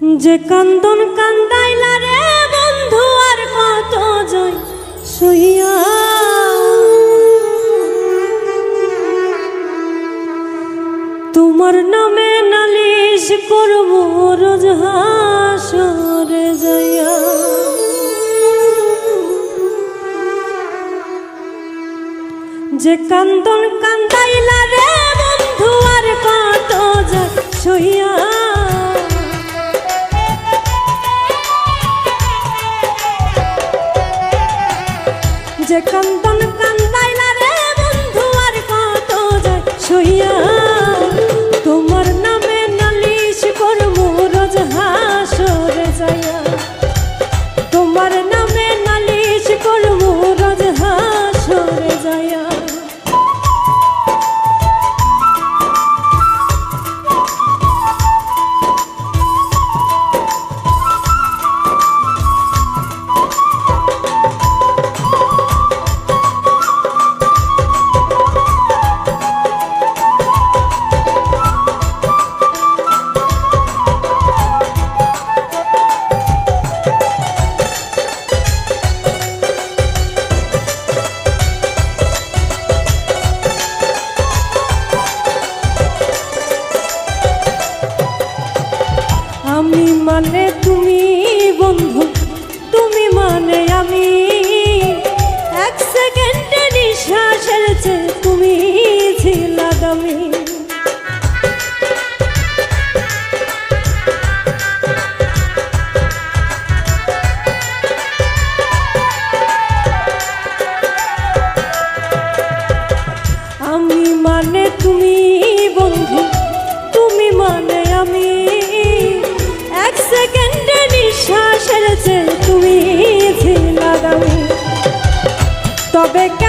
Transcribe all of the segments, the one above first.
যে কান্দন কান্দাইলা রে বন্ধু, আর কত জয় সইয়া তোমার নামে নালিশ করব রোজ হাসরে যাইয়া। যে কান্দন কান্দাইলা রে বন্ধু, আর কত যায় সইয়া তবে কেন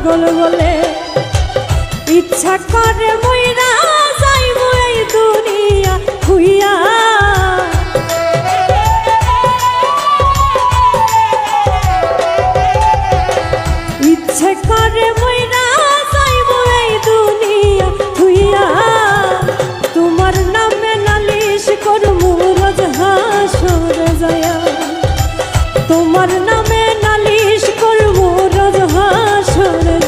পাগল বলে ইচ্ছা করে যাইব এই দুনিয়া খুইয়া। দুনিয়া তোমার নামে নালিশ করব রোজ হাসরে তোমার নামে নালিশ যায়া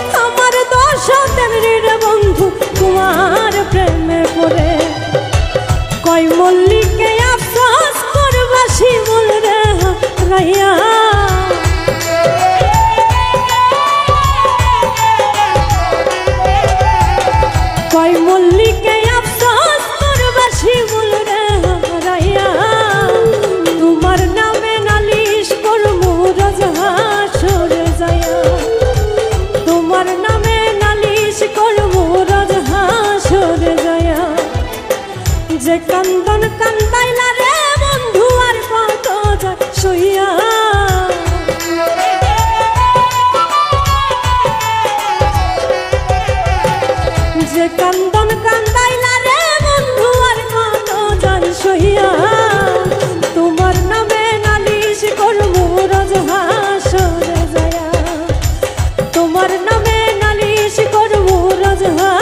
রে বন্ধু তোমার প্রেমে পড়ে। কয় মল্লি যে কান্দন কান্দাই না রে বন্ধু, আর কত সইয়া। যে কান্দন কান্দাই না রে বন্ধু, আর কত জন সইয়া। তোমার নামে নালিশ করব, রোজ হাসরে যায়া। তোমার নামে নালিশ করব, রোজ হাস